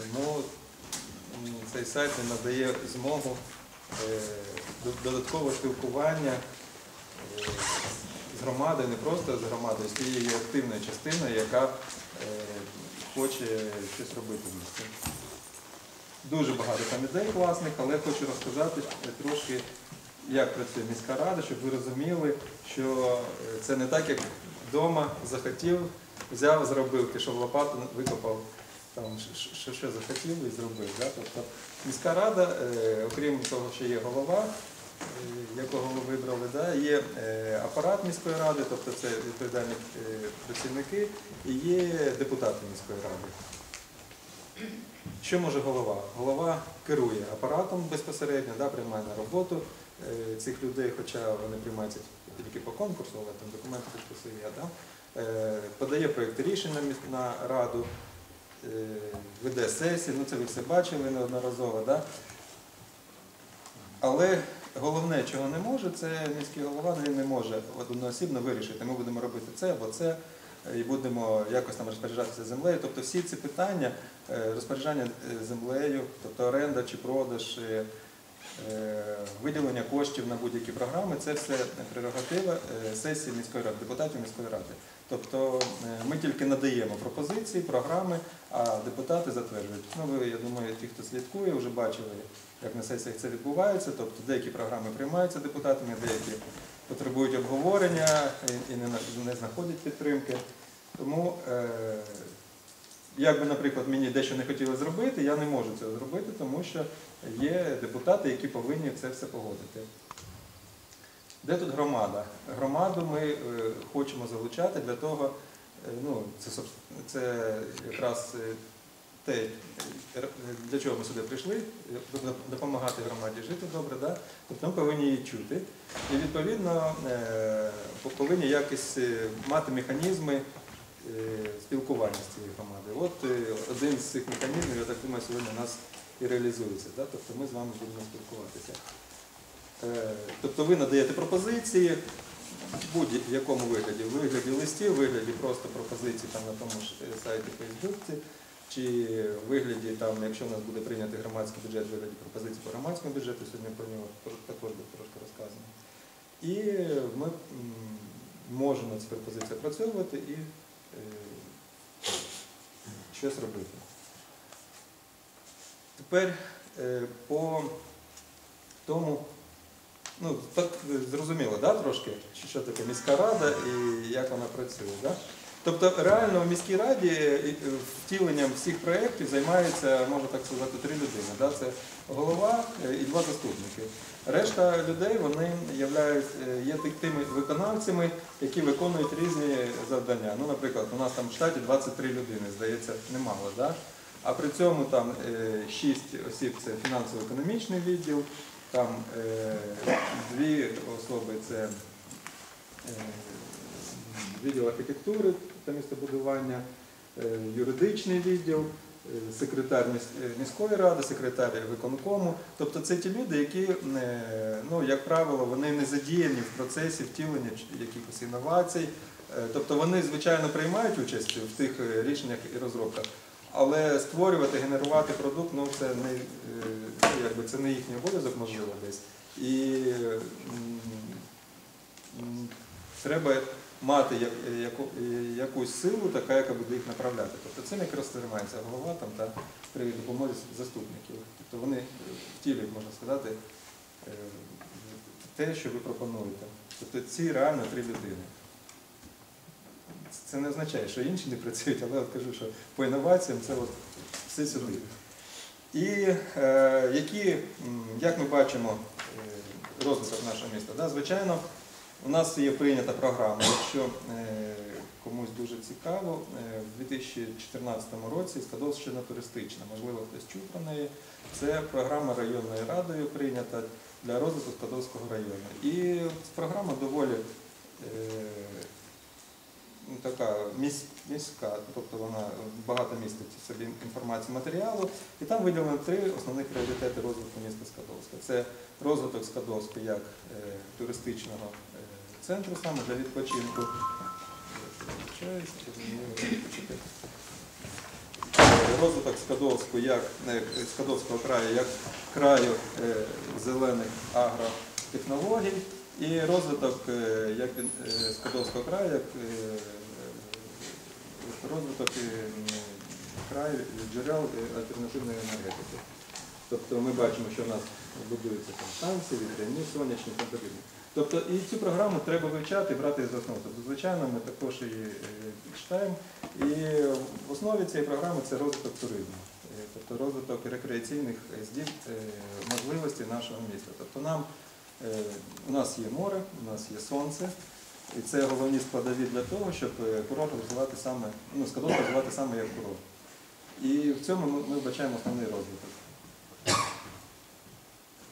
Тому цей сайт надає змогу е, додаткового спілкування е, з громадою, не просто з громадою, з тією активною частиною, яка е, хоче щось робити в місті. Дуже багато там ідей класних, але хочу розказати трошки, як працює міська рада, щоб ви розуміли, що це не так, як вдома захотів, взяв, зробив, пішов лопату, викопав, там, що, що, захотів і зробив. Да? Тобто міська рада, е, окрім того, що є голова, е, якого ви вибрали, да? є е, апарат міської ради, тобто це відповідальні працівники, і є депутати міської ради. Що може голова? Голова керує апаратом безпосередньо, да, приймає на роботу цих людей, хоча вони приймаються тільки по конкурсу, але там документи підписує да? подає проєкти рішень на, раду, веде сесії, ну це ви все бачили неодноразово. Да? Але головне, чого не може, це міський голова не може одноосібно вирішити. Ми будемо робити це або це, е, і будемо якось там розпоряджатися землею. Тобто всі ці питання е, розпоряджання е, землею, тобто оренда чи продаж, е, е, виділення коштів на будь-які програми, це все прерогатива е, сесії міської ради, депутатів міської ради. Тобто е, ми тільки надаємо пропозиції, програми, а депутати затверджують. Ну, ви, я думаю, ті, хто слідкує, вже бачили, як на сесіях це відбувається. Тобто деякі програми приймаються депутатами, деякі потребують обговорення і не знаходять підтримки. Тому, е, як би, наприклад, мені дещо не хотіли зробити, я не можу цього зробити, тому що є депутати, які повинні це все погодити. Де тут громада? Громаду ми е, хочемо залучати для того, е, ну, це, це якраз е, те, для чого ми сюди прийшли, допомагати громаді жити добре, да? тобто ми повинні її чути. І відповідно повинні якось мати механізми спілкування з цією громадою. От один з цих механізмів, я так думаю, сьогодні у нас і реалізується. Да? Тобто ми з вами будемо спілкуватися. Е, Тобто ви надаєте пропозиції в будь-якому вигляді, в вигляді листів, в вигляді просто пропозицій там на тому ж е, сайті Фейсбуці, чи в вигляді, якщо в нас буде прийнятий громадський бюджет, в вигляді пропозицій по громадському бюджету, сьогодні про нього також буде трошки розказано. І ми можемо ці пропозиції опрацьовувати і е, щось робити. Тепер по тому, ну, так е, зрозуміло, да, трошки, що- таке міська рада і як вона працює. Да? Тобто реально в міській раді е, е, втіленням всіх проєктів займається, можна так сказати, три людини. Да? Це голова і два заступники. Решта людей вони являють, є тими виконавцями, які виконують різні завдання. Ну, наприклад, у нас там в штаті 23 людини, здається, немало. Да? А при цьому там 6 осіб це фінансово-економічний відділ, там е, дві особи це е, відділ архітектури та містобудування, е, юридичний відділ, е, секретар е, міської ради, секретар виконкому. Тобто це ті люди, які, е, ну, як правило, вони не задіяні в процесі втілення якихось інновацій. Тобто вони, звичайно, приймають участь в тих рішеннях і розробках, але створювати, генерувати продукт, ну це не, е, ну, якби це не їхній обов'язок, можливо, десь. І треба мати яку, якусь силу, така, яка буде їх направляти. Тобто цим якраз займається голова там, та при допомозі заступників. Тобто вони втілюють, можна сказати, е, те, що ви пропонуєте. Тобто ці реально три людини. Це не означає, що інші не працюють, але от кажу, що по інноваціям це от все сюди. І е, які, як ми бачимо, е, розвиток нашого міста, да, звичайно, у нас є прийнята програма. Якщо е, комусь дуже цікаво, е, в 2014 році Скадовщина туристична, можливо, хтось чув про неї. Це програма районною радою прийнята для розвитку Скадовського району. І програма доволі е, така міс- міська, тобто вона багато містить в собі інформації матеріалу, і там виділено три основних пріоритети розвитку міста Скадовська. Це розвиток Скадовська як е, туристичного е, центру саме для відпочинку. Розвиток Скадовського як е, Скадовського краю як краю зелених агротехнологій і розвиток як Скадовського краю як розвиток краю джерел альтернативної енергетики. Тобто ми бачимо, що в нас будуються там станції, вітряні, сонячні та подібне. Тобто і цю програму треба вивчати брати за основу. Тобто, звичайно, ми також її е, читаємо. І в основі цієї програми це розвиток туризму, Е, тобто розвиток рекреаційних здіб, е, можливостей нашого міста. Тобто нам у нас є море, у нас є сонце, і це головні складові для того, щоб е, курорт розвивати саме, ну, Скадовську розвивати саме як курорт. І в цьому ми, вбачаємо основний розвиток.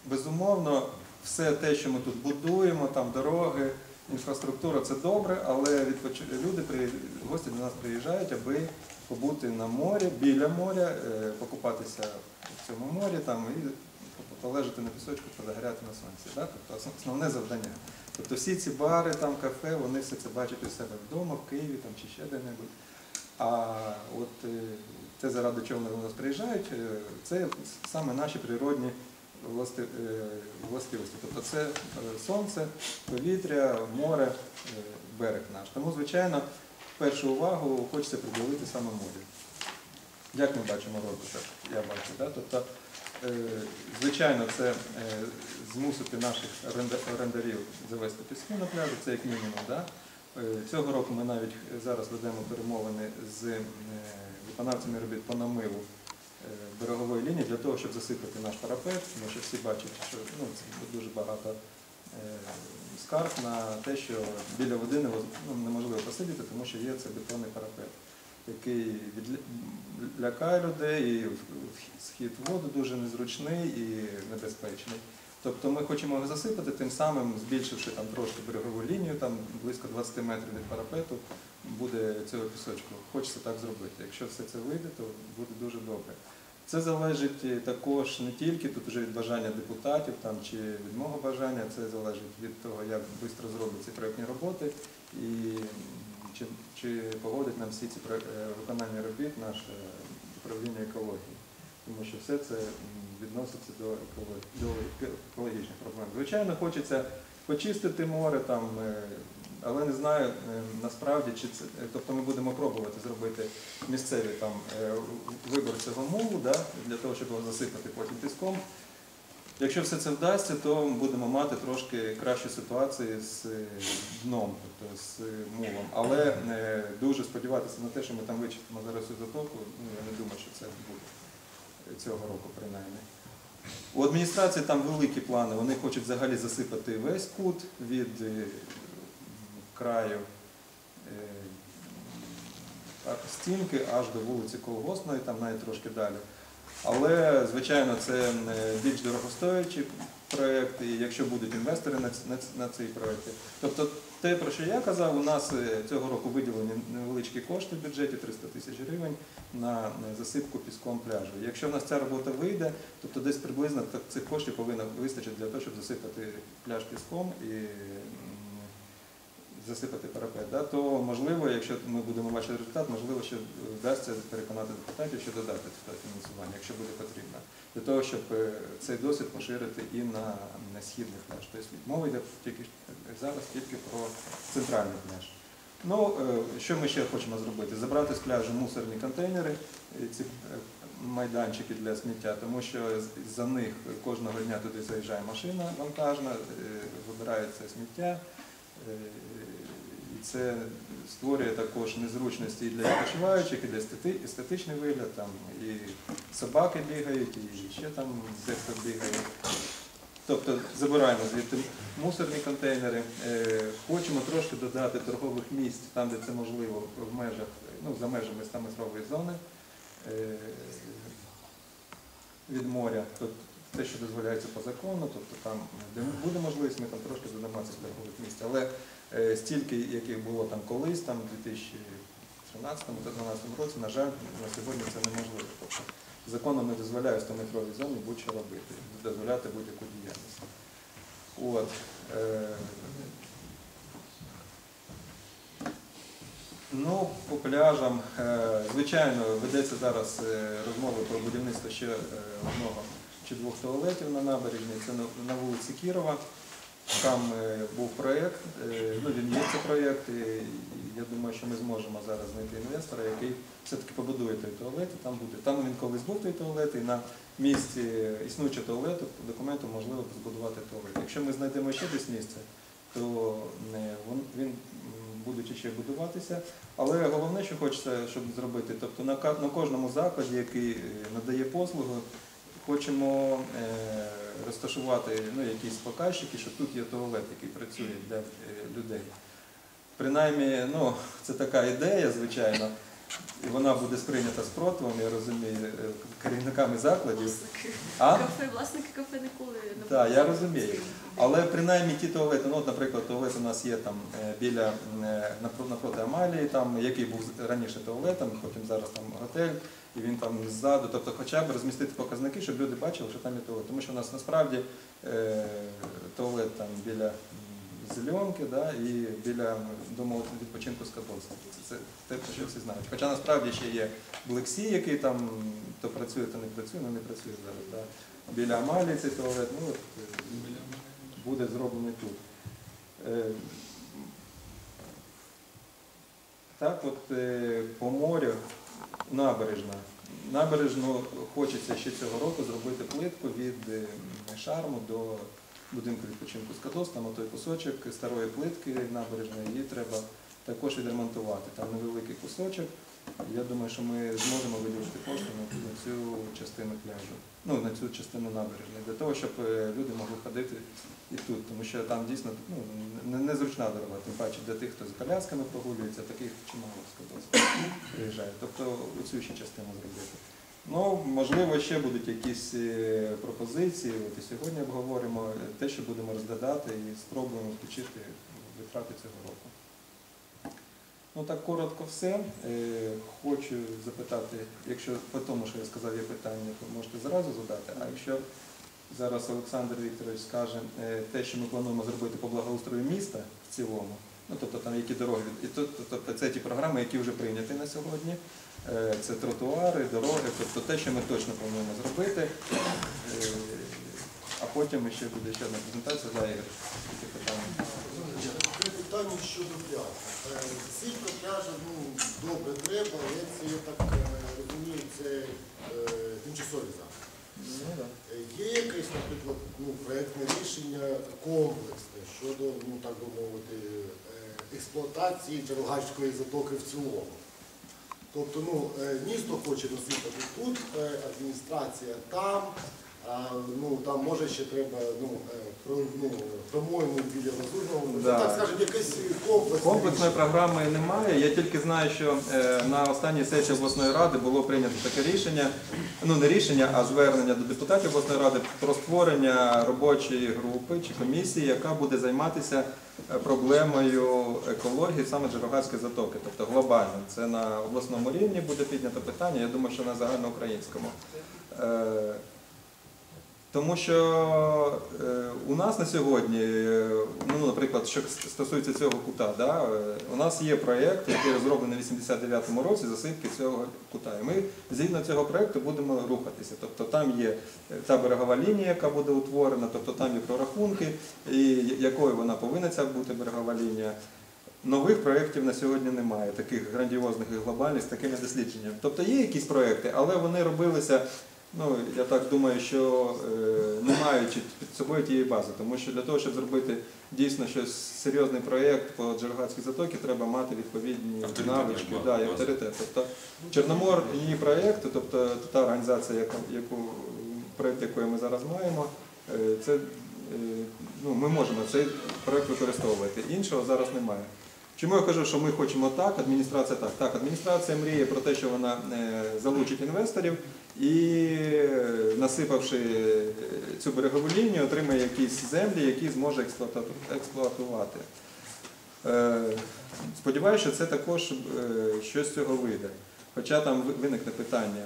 Безумовно, все те, що ми тут будуємо, там дороги, інфраструктура це добре, але відпоч... люди, гості до нас приїжджають, аби побути на морі, біля моря, е, покупатися в цьому морі там, і полежати на пісочку, позагоряти на сонці. Да? Тобто основне завдання. Тобто всі ці бари, там, кафе, вони все це бачать у себе вдома, в Києві там, чи ще де-небудь. А от е, те, заради чого вони до нас приїжджають, е, це саме наші природні е, властивості. Тобто це е, сонце, повітря, море, е, берег наш. Тому, звичайно, першу увагу хочеться приділити саме морю. Як ми бачимо розвиток, я бачу. Да? Тобто, е, звичайно, це е, змусити наших орендарів завести піску на пляжі, це як мінімум. Да? Е, Цього року ми навіть зараз ведемо перемовини з е, виконавцями робіт по намиву е, берегової лінії для того, щоб засипати наш парапет, тому що всі бачать, що ну, це дуже багато е, скарг на те, що біля води ну, неможливо посидіти, тому що є це бетонний парапет, який лякає людей, і в- в- воду дуже незручний і небезпечний. Тобто ми хочемо його засипати, тим самим збільшивши там трошки берегову лінію, там близько 20 метрів від парапету буде цього пісочку. Хочеться так зробити. Якщо все це вийде, то буде дуже добре. Це залежить також не тільки тут вже від бажання депутатів там, чи від мого бажання, це залежить від того, як швидко зроблять ці проєктні роботи і чи, чи погодить нам всі ці е, виконання робіт наше управління екології. Тому що все це відноситься до, екологічних проблем. Звичайно, хочеться почистити море, там, е, але не знаю е, насправді, чи це. Тобто ми будемо пробувати зробити місцеві там вибор цього мулу, да, для того, щоб його засипати потім піском. Якщо все це вдасться, то будемо мати трошки кращу ситуацію з е, дном, тобто з е, мулом. Але е, дуже сподіватися на те, що ми там вичистимо зараз цю затоку, ну я не думаю, що це буде цього року принаймні. У адміністрації там великі плани. Вони хочуть взагалі засипати весь кут від краю стінки аж до вулиці Колгосної, там навіть трошки далі. Але, звичайно, це е, більш дорогостоячий проєкт, і якщо будуть інвестори на, ц- на, ц- на цей проєкт. Тобто те, про що я казав, у нас е, цього року виділені невеличкі кошти в бюджеті 300 тисяч гривень на засипку піском пляжу. Якщо в нас ця робота вийде, тобто десь приблизно цих коштів повинно вистачити для того, щоб засипати пляж піском і засипати парапет, да, то можливо, якщо ми будемо бачити результат, можливо, що вдасться переконати депутатів, що додати це фінансування, якщо буде потрібно, для того, щоб е, цей досвід поширити і на, на східний пляж. Тобто мова йде тільки зараз тільки про центральний пляж. Ну, е, що ми ще хочемо зробити? Забрати з пляжу мусорні контейнери, е, ці майданчики для сміття, тому що за них кожного дня туди заїжджає машина вантажна, вибирає це сміття. І це створює також незручності і для відпочиваючих, і для естетичний вигляд. Там і собаки бігають, і ще там дехто бігає. Тобто забираємо звідти мусорні контейнери. Е, Хочемо трошки додати торгових місць там, де це можливо, в межах, ну, за межами 100-метрової зони е, від моря. Тобто те, що дозволяється по закону, тобто там, де буде можливість, ми там трошки додамо цих торгових місць. Але стільки, яких було там колись, там у 2013 та 2012 році, на жаль, на сьогодні це неможливо. Тобто, законом не дозволяє 100-метровій зоні будь-що робити, дозволяти будь-яку діяльність. От. Е, Ну, по пляжам, е, звичайно, ведеться зараз е, розмова про будівництво ще е, одного чи двох туалетів на набережній. Це на вулиці Кірова. Там е, був проєкт, е, ну він є це проєкт, і я думаю, що ми зможемо зараз знайти інвестора, який все-таки побудує той туалет, і там буде. Там він колись був той туалет, і на місці існуючого туалету документу можливо збудувати туалет. Якщо ми знайдемо ще десь місце, то е, він, будуть ще будуватися. Але головне, що хочеться, щоб зробити, тобто на, кожному закладі, який надає послугу, хочемо е, розташувати ну, якісь показчики, що тут є туалет, який працює для е, людей. Принаймні, ну, це така ідея, звичайно, і вона буде сприйнята спротивом, я розумію, е, керівниками закладів. Власники А? кафе, власники кафе ніколи не Так, я розумію. Але принаймні ті туалети, ну, от, наприклад, туалет у нас є там біля напроти Амалії, там, який був раніше туалетом, потім зараз там готель, і він там ззаду. Тобто хоча б розмістити показники, щоб люди бачили, що там є туалет. Тому що у нас насправді е, туалет там біля зеленки, да, і біля дому відпочинку з Катовська. Це, те, про що всі знають. Хоча насправді ще є Блексі, який там то працює, то не працює, ну не працює зараз. Да. Біля Амалії цей туалет, ну от е, буде зроблений тут. Е, Так, от по морю набережна. Набережну хочеться ще цього року зробити плитку від е, шарму до будинку відпочинку з Катос, там той кусочок старої плитки набережної, її треба також відремонтувати. Там невеликий кусочок. Я думаю, що ми зможемо виділити кошти на цю частину пляжу, ну на цю частину набережної, для того, щоб е, люди могли ходити і тут, тому що там дійсно ну, не- незручна дорога, тим паче для тих, хто з колясками прогулюється, таких чимало сказав, приїжджає. Тобто оцю ще частину зробити. Ну, можливо, ще будуть якісь е, пропозиції. От і сьогодні обговоримо е, те, що будемо розглядати і спробуємо включити витрати цього року. Ну так коротко все. Е, Хочу запитати, якщо по тому, що я сказав, є питання, то можете зразу задати. А якщо зараз Олександр Вікторович скаже е, те, що ми плануємо зробити по благоустрою міста в цілому, ну тобто там які дороги, і то- то- тобто це ті програми, які вже прийняті на сьогодні. Е, Це тротуари, дороги, тобто те, що ми точно плануємо зробити. А потім ще буде ще одна презентація. Да, Ігор, питання. Питання щодо пляжу. Е, Сітка пляжа, ну, добре треба, але це, я так е, розумію, це е, тимчасові заходи. Ну, Є якесь, наприклад, ну, проєктне рішення комплексне щодо, ну, так би мовити, експлуатації Джерелгальської затоки в цілому. Тобто, ну, місто хоче насипати тут, адміністрація там, а, ну, там може ще треба ну, е, про, ну, промоїну біля Лазурного, ну, Да. так скажемо, якесь комплексне Комплексної програми немає. Я тільки знаю, що е, на останній сесії обласної ради було прийнято таке рішення, ну не рішення, а звернення до депутатів обласної ради про створення робочої групи чи комісії, яка буде займатися е, проблемою екології саме Джерогацької затоки, тобто глобально. Це на обласному рівні буде піднято питання. Я думаю, що на загальноукраїнському. Е, тому що е, у нас на сьогодні, е, ну, наприклад, що стосується цього кута, да, е, у нас є проєкт, який розроблений в 89-му році засипки цього кута. І ми згідно цього проєкту будемо рухатися. Тобто там є та берегова лінія, яка буде утворена, тобто там є прорахунки, і якою вона повинна ця бути берегова лінія. Нових проєктів на сьогодні немає, таких грандіозних і глобальних з такими дослідженнями. Тобто є якісь проєкти, але вони робилися, ну я так думаю, що е, не маючи під собою тієї бази. Тому що для того, щоб зробити дійсно щось серйозний проєкт по Джергатській затокі, треба мати відповідні навички да, і авторитет. Тобто Чорномор її проєкт, тобто та організація, яку, яку проєкт якої ми зараз маємо, е, це е, ну, ми можемо цей проєкт використовувати. Іншого зараз немає. Чому я кажу, що ми хочемо так, адміністрація так. Так, адміністрація мріє про те, що вона залучить інвесторів і, насипавши е, цю берегову лінію, отримає якісь землі, які зможе експлуатувати. Е, Сподіваюся, що це також е, щось з цього вийде. Хоча там виникне питання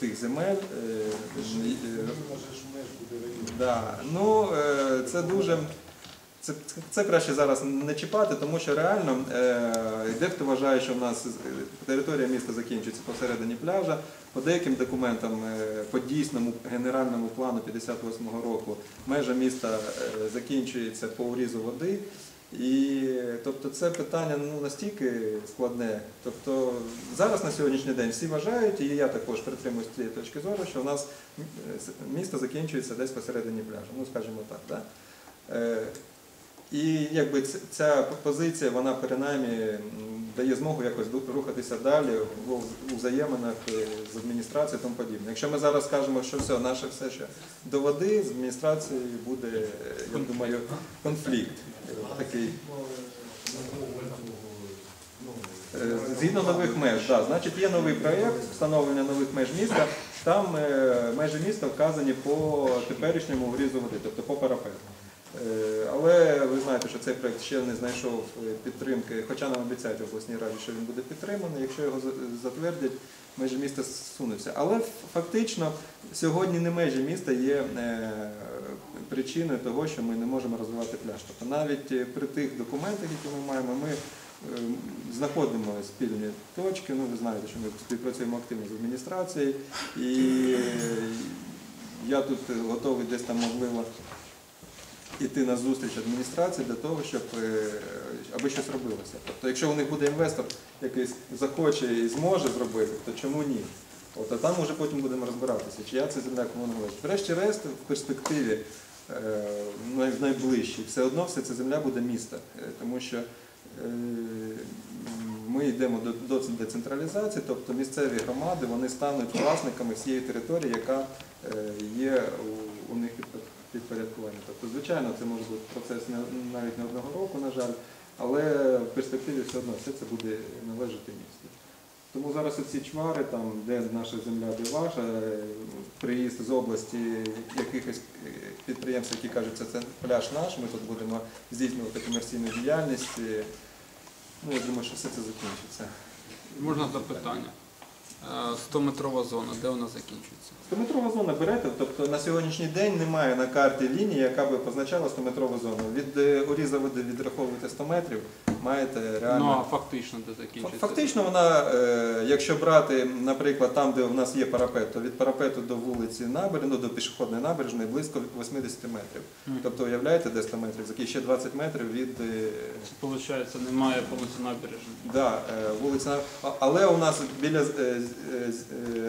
тих земель. Може ж меж буде район. Да. Ну, це дуже, це, це краще зараз не чіпати, тому що реально е, дехто вважає, що в нас е, територія міста закінчується посередині пляжа. По деяким документам, е, по дійсному генеральному плану 58-го року, межа міста е, закінчується по урізу води. І тобто це питання ну, настільки складне. Тобто зараз на сьогоднішній день всі вважають, і я також притримуюсь цієї точки зору, що у нас е, місто закінчується десь посередині пляжу, ну скажімо так. Да? Е, і якби ця позиція, вона принаймні дає змогу якось рухатися далі у взаєминах е, з адміністрацією і тому подібне. Якщо ми зараз скажемо, що все, наше все ще до води, з адміністрацією буде, е, я думаю, конфлікт е, такий. Згідно нових меж, да, значить є новий проєкт встановлення нових меж міста. Там межі міста вказані по теперішньому врізу води, тобто по парапету. Е, Але ви знаєте, що цей проєкт ще не знайшов е, підтримки, хоча нам обіцяють в обласній раді, що він буде підтриманий. Якщо його затвердять, межі міста сунуться. Але фактично сьогодні не межі міста є е, причиною того, що ми не можемо розвивати пляж. Тобто навіть при тих документах, які ми маємо, ми знаходимо спільні точки. Ну, ви знаєте, що ми співпрацюємо активно з адміністрацією, і я тут готовий десь там можливо іти на зустріч адміністрації для того, щоб е, аби щось робилося. Тобто, якщо у них буде інвестор, який захоче і зможе зробити, то чому ні? От, а там вже потім будемо розбиратися, чия це земля кому належить. Врешті-решт, в перспективі е, най- найближчій, все одно все це земля буде міста, Е, тому що е, ми йдемо до, децентралізації, тобто місцеві громади вони стануть власниками всієї території, яка е, є у, у них під підпорядкування. Тобто, звичайно, це може бути процес навіть не одного року, на жаль, але в перспективі все одно все це буде належати місту. Тому зараз оці чвари, там, де наша земля, де ваша, е, приїзд з області якихось е, підприємств, які кажуть, що це пляж наш, ми тут будемо здійснювати комерційну діяльність. е, Ну, я думаю, що все це закінчиться. Можна запитання. Е, 100-метрова зона, де вона закінчується? 100-метрова зона берете, тобто на сьогоднішній день немає на карті лінії, яка би позначала 100-метрову зону. Від оріза уріза води відраховуєте 100 метрів, маєте Ну, а фактично де закінчується? Фактично вона, е, якщо брати, наприклад, там, де у нас є парапет, то від парапету до вулиці набережної, ну, до пішохідної набережної близько 80 метрів. Мгм. Тобто уявляєте, де 100 метрів, закій ще 20 метрів від е, Це, виходить, немає вулиці набережної. Да, е, вулиця. Але у нас біля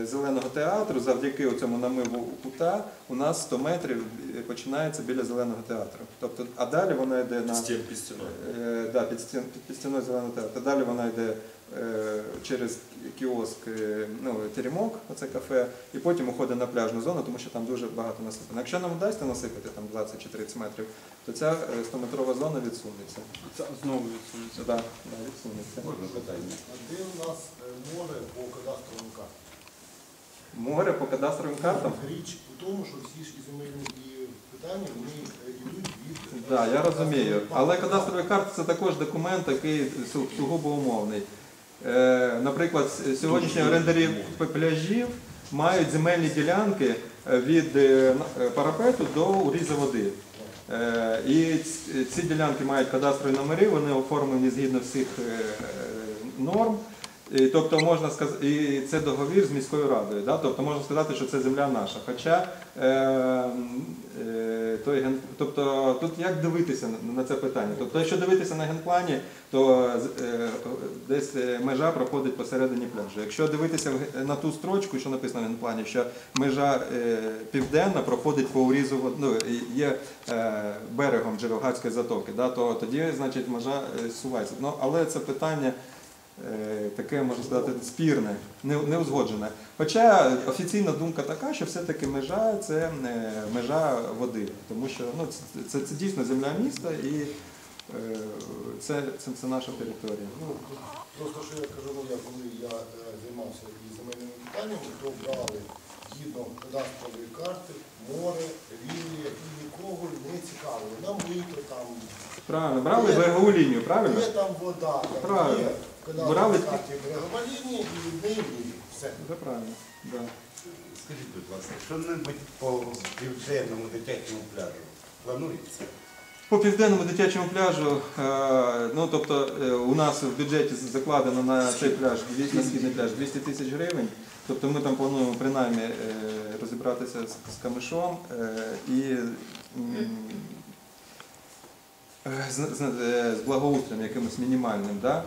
зеленого театру, завдяки цьому намиву кута, у нас 100 метрів починається біля зеленого театру. Тобто, а далі вона йде на Стін під стіною. е, да, під, стін, під, під стіною зеленого театру. Далі вона йде е, через кіоск, е, ну, теремок, оце кафе, і потім уходить на пляжну зону, тому що там дуже багато насипано. Якщо нам вдасться насипати там 20 чи 30 метрів, то ця е, 100-метрова зона відсунеться. Це знову відсунеться. Да, да, відсунеться. Можна питання? А де у нас море по кадастровим картам? Море по кадастровим картам. Річ у тому, що всі ж і земельні і питання вони е, йдуть від... Так, я розумію. Але кадастрові карти це також документ, який сугубо умовний. Е, Наприклад, с- сьогоднішні орендарі пляжів мають земельні ділянки е, від е, е, парапету до уріза води. Е, І ці ділянки мають кадастрові номери, вони оформлені згідно всіх е, норм. Тобто можна сказати, і це договір з міською радою. Да? Тобто можна сказати, що це земля наша. Хоча е, е, той ген... тобто, тут як дивитися на- це питання? Тобто, якщо дивитися на генплані, то е, десь е, межа проходить посередині пляжу. Якщо дивитися на ту строчку, що написано в генплані, що межа е, південна проходить по урізу ну, є е, берегом Джерелгацької затоки, да? то тоді значить межа е, сувається. Ну, але це питання. Е, Таке можна сказати спірне, не, не узгоджене. Хоча офіційна думка така, що все-таки межа це е, межа води, тому що ну, це, це, це дійсно земля міста і е, це, це, це наша територія. Ну, просто що я кажу, ну я коли я займався і земельними питаннями, то брали згідно кадастрової карти, море, лінія, і нікого не цікавило. Нам вийто там, Правильно, брали берегову лінію, правильно? є там вода, там Правильно. є Брали кадастровій карті і неї. Все. Це правильно. Да. Скажіть, будь ласка, що-небудь по південному дитячому пляжу планується? По південному дитячому пляжу, е, ну тобто е, у нас в бюджеті закладено на цей пляж, на східний пляж 200 тисяч гривень. Тобто ми там плануємо принаймні е, розібратися з, камишом і з благоустроєм якимось мінімальним. Да?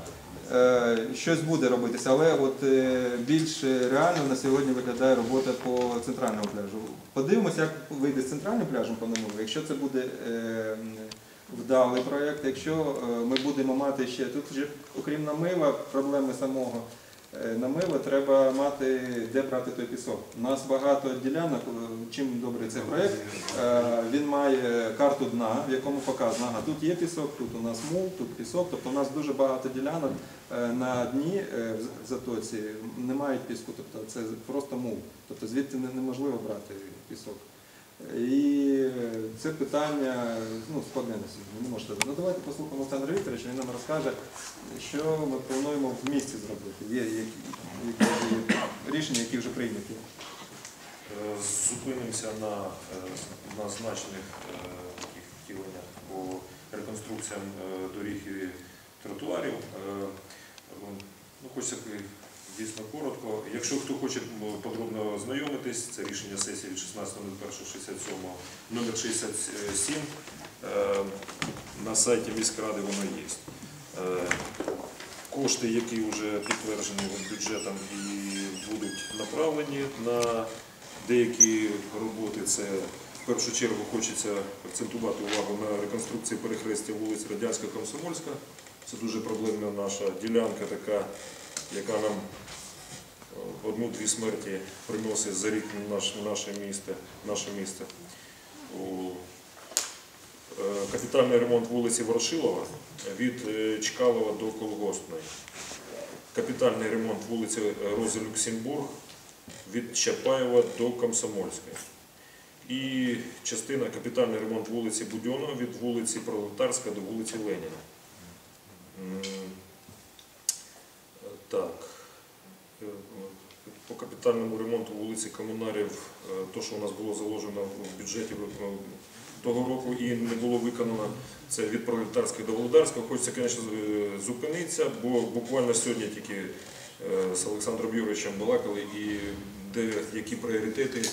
Е, Щось буде робитися, але от е, більш реально на сьогодні виглядає робота по центральному пляжу. Подивимося, як вийде з центральним пляжем Намилу. Якщо це буде е, вдалий проєкт, якщо ми будемо мати ще тут вже, окрім намива, проблеми самого е, намила, треба мати де брати той пісок. У нас багато ділянок. е, Чим добрий цей проєкт? Е, Він має карту дна, в якому показано, ага, тут є пісок, тут у нас мул, тут пісок. Тобто у нас дуже багато ділянок на дні в затоці не мають піску, тобто це просто мул. Тобто звідти неможливо брати пісок. І це питання ну, складне на сьогодні. Ну давайте послухаємо Олександра Вікторовича, він нам розкаже, що ми плануємо в місті зробити. Є які, які є рішення, які вже прийняті. Е, Зупинимося на е, назначених е, таких втіленнях по реконструкціям доріг і тротуарів. Ну, хочеться дійсно коротко. Якщо хто хоче подробно ознайомитись, це рішення сесії від 16.01.67 номер 67. Е, На сайті міськради воно є. Е, Кошти, які вже підтверджені бюджетом і будуть направлені на деякі роботи, це в першу чергу хочеться акцентувати увагу на реконструкції перехрестя вулиць Радянська Комсомольська. Це дуже проблемна наша ділянка, така, яка нам е, одну-дві смерті приносить за рік наше місто. Наше місто. Е, Капітальний ремонт вулиці Ворошилова від е, Чкалова до Колгоспної. Капітальний ремонт вулиці Розі Люксембург від Чапаєва до Комсомольської. І частина капітальний ремонт вулиці Будьонова від вулиці Пролетарська до вулиці Леніна. Так. Е, По капітальному ремонту вулиці Комунарів, е, то, що у нас було заложено в бюджеті е, того року і не було виконано, це від Пролетарської до Володарського. Хочеться, звісно, зупинитися, бо буквально сьогодні тільки е, з Олександром Юрійовичем балакали і де які пріоритети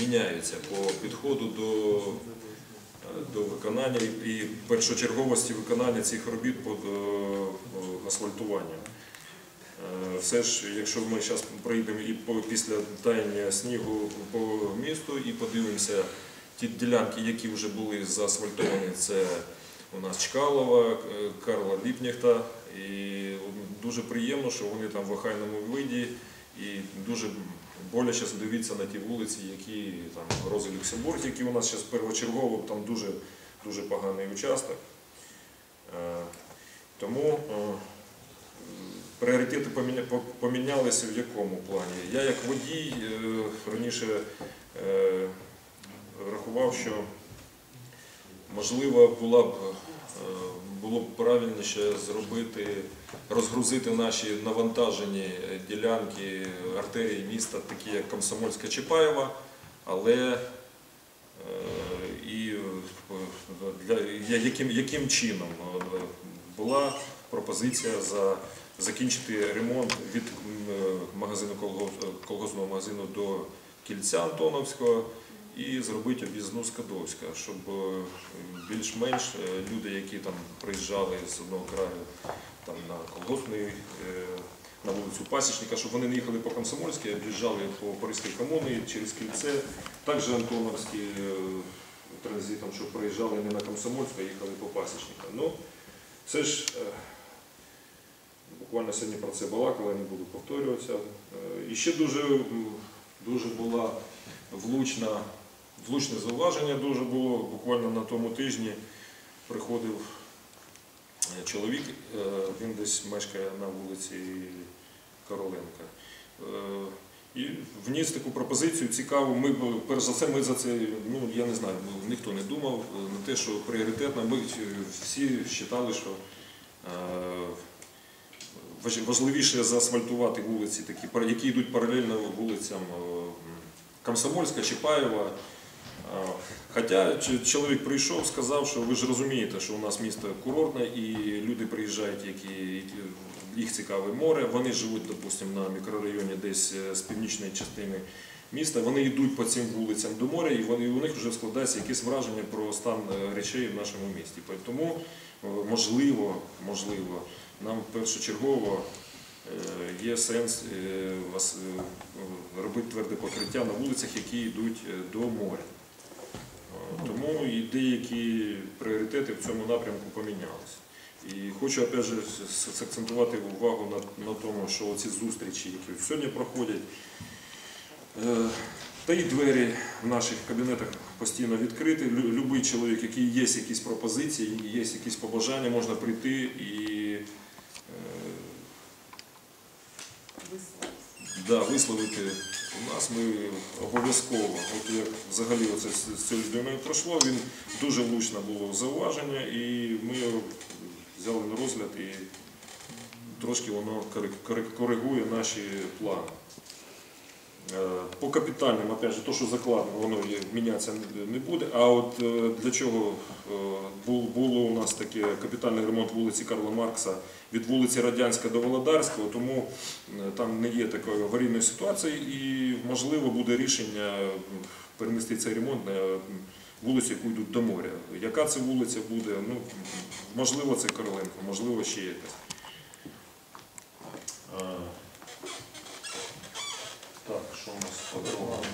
міняються по підходу до, е, до виконання і- першочерговості виконання цих робіт по е, асфальтуванню. Е, Все ж, якщо ми зараз прийдемо і після таяння снігу по місту і подивимося ті ділянки, які вже були заасфальтовані, це у нас Чкалова, е, Карла Ліпнєхта. І дуже приємно, що вони там в охайному виді і дуже боляче дивіться на ті вулиці, які там Рози Люксембург, які у нас зараз первочергово, там дуже, дуже поганий участок. Е, Тому пріоритети помінялися в якому плані? Я як водій е, раніше е, рахував, що можливо була б, е, було б правильніше зробити, розгрузити наші навантажені ділянки артерії міста, такі як Комсомольська Чапаєва, але і для, яким, яким чином була пропозиція за закінчити ремонт від е, магазину колгосп- колгоспного магазину до кільця Антоновського і зробити об'їзну з Кадовська, щоб е, більш-менш е, люди, які там приїжджали з одного краю там, на колгоспний, е, на вулицю Пасічника, щоб вони не їхали по Комсомольській, а об'їжджали по Паризькій комуні через кільце, також Антоновський е, транзитом, щоб приїжджали не на Комсомольську, а їхали по Пасічника. Ну, це ж е, буквально сьогодні про це балакали, не буду повторюватися. Е, І ще дуже, дуже була влучна, влучне зауваження дуже було. Буквально на тому тижні приходив е, чоловік, е, він десь мешкає на вулиці Короленка. І вніс таку пропозицію цікаву. Ми перш за все, ми за це, ну я не знаю, ніхто не думав на те, що пріоритетно. Ми всі вважали, що важливіше заасфальтувати вулиці, такі, які йдуть паралельно вулицям е, Комсомольська, Чапаєва Хоча чоловік прийшов, сказав, що ви ж розумієте, що у нас місто курортне і люди приїжджають, які їх цікаве море. Вони живуть, допустимо, на мікрорайоні десь е, з північної частини міста. Вони йдуть по цим вулицям до моря, і вони у них вже складається якесь враження про стан е, речей в нашому місті. Тому е, можливо, можливо, нам першочергово е, є сенс е, е, робити тверде покриття на вулицях, які йдуть до моря. Тому і деякі пріоритети в цьому напрямку помінялися. І хочу опять же акцентувати увагу на, на тому, що ці зустрічі, які сьогодні проходять, та й двері в наших кабінетах постійно відкриті. Любий чоловік, який є якісь пропозиції, є якісь побажання, можна прийти і да, висловити у нас. Ми обов'язково, от як взагалі оце з цього людиною пройшло, він дуже влучно було зауваження, і ми взяли на розгляд і трошки воно кори- кори- коригує наші плани. Е, По капітальним, опять же, то, що закладено, воно мінятися не- буде. А от е, для чого е, було у нас таке капітальний ремонт вулиці Карла Маркса від вулиці Радянська до Володарського, тому там не є такої аварійної ситуації і можливо буде рішення перенести цей ремонт на вулицю, яку йдуть до моря. Яка це вулиця буде? Ну, можливо, це Короленко, можливо, ще якась. Що у нас по дорогам?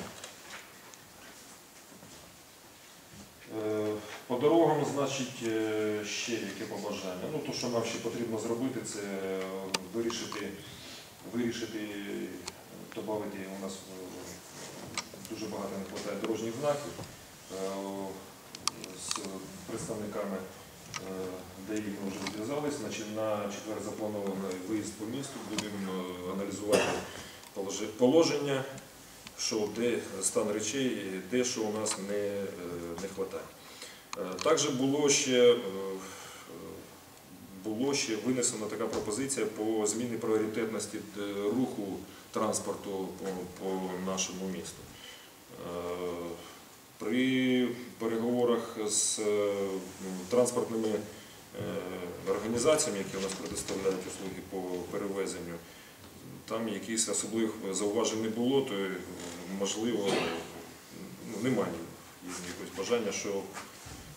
Е, По дорогам, значить, е, ще яке побажання. Ну, то, що нам ще потрібно зробити, це вирішити, вирішити, додати у нас е, дуже багато не вистачає дорожніх знаків. З представниками ДАІ ми вже зв'язалися, на четвер запланований виїзд по місту, будемо аналізувати положення, що де стан речей, де що у нас не, е, вистачає. Також було ще, е, було ще винесена така пропозиція по зміні пріоритетності е, руху транспорту по, по нашому місту. Е, При переговорах з е, транспортними е, організаціями, які у нас предоставляють услуги по перевезенню, там якихось особливих зауважень не було, то е, можливо ну, немає якогось бажання, що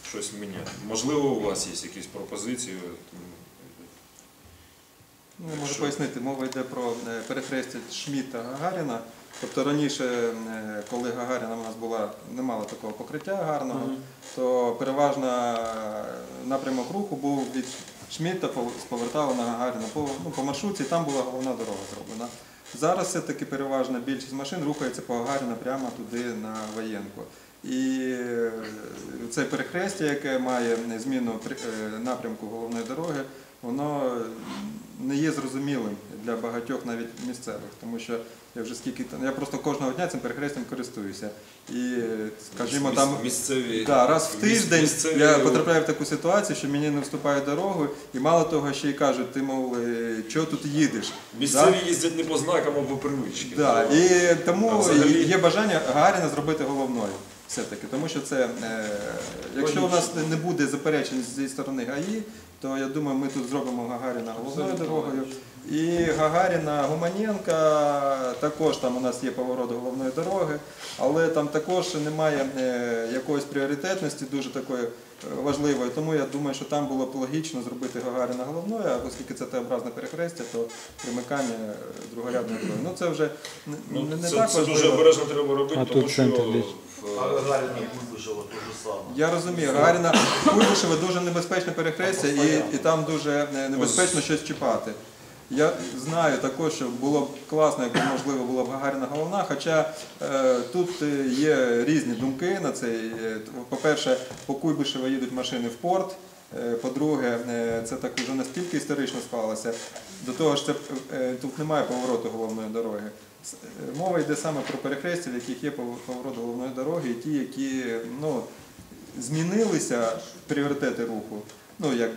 щось міняти. Можливо, у вас є якісь пропозиції. Ну, можу Що? пояснити, мова йде про е, перехрестя Шміта Гагаріна. Тобто раніше, е, коли Гагаріна у нас була, не мала такого покриття гарного, то переважно напрямок руху був від Шміта пов- повертали на Гагаріна по, ну, по маршрутці, там була головна дорога зроблена. Зараз все-таки переважна більшість машин рухається по Гагаріна прямо туди на воєнку. І е, це перехрестя, яке має зміну е, напрямку головної дороги, воно не є зрозумілим для багатьох навіть місцевих, тому що я вже скільки там- я просто кожного дня цим перехрестям користуюся. І, е, скажімо, там місцеві Да, раз в тиждень місцеві- я потрапляю в таку ситуацію, що мені не вступають дорогу, і мало того, ще й кажуть, ти мов, чого тут їдеш? Місцеві їздять не по знакам, а по привички. Да, і тому взагалі- є бажання Гагаріна зробити головною. Все-таки, тому що це, е, якщо у нас не буде заперечень зі сторони ГАІ, то я думаю, ми тут зробимо Гагаріна головною дорогою. І Гагаріна Гуманенка також там у нас є поворот головної дороги, але там також немає е, якоїсь пріоритетності, дуже такої е, важливої. Тому я думаю, що там було б логічно зробити Гагаріна головною, а оскільки це Т-образне перехрестя, то примикання е, другорядної дороги. Ну це вже не, Ну, не, це, так це дуже обережно треба робити, А тому тут що А Гагаріна Куйбишева саме. Я розумію, Гагаріна Куйбишеве дуже небезпечне перехрестя і, і там дуже небезпечно щось чіпати. Я знаю також, що було б класно, якби можливо була б Гагаріна головна, хоча е, тут е, є різні думки на цей. Е, По-перше, по Куйбишеве їдуть машини в порт. Е, По-друге, це так вже настільки історично склалося. До того ж, це, тут немає повороту головної дороги. Мова йде саме про перехрестя, в яких є пов- поворот головної дороги, і ті, які ну, змінилися пріоритети руху. Ну, як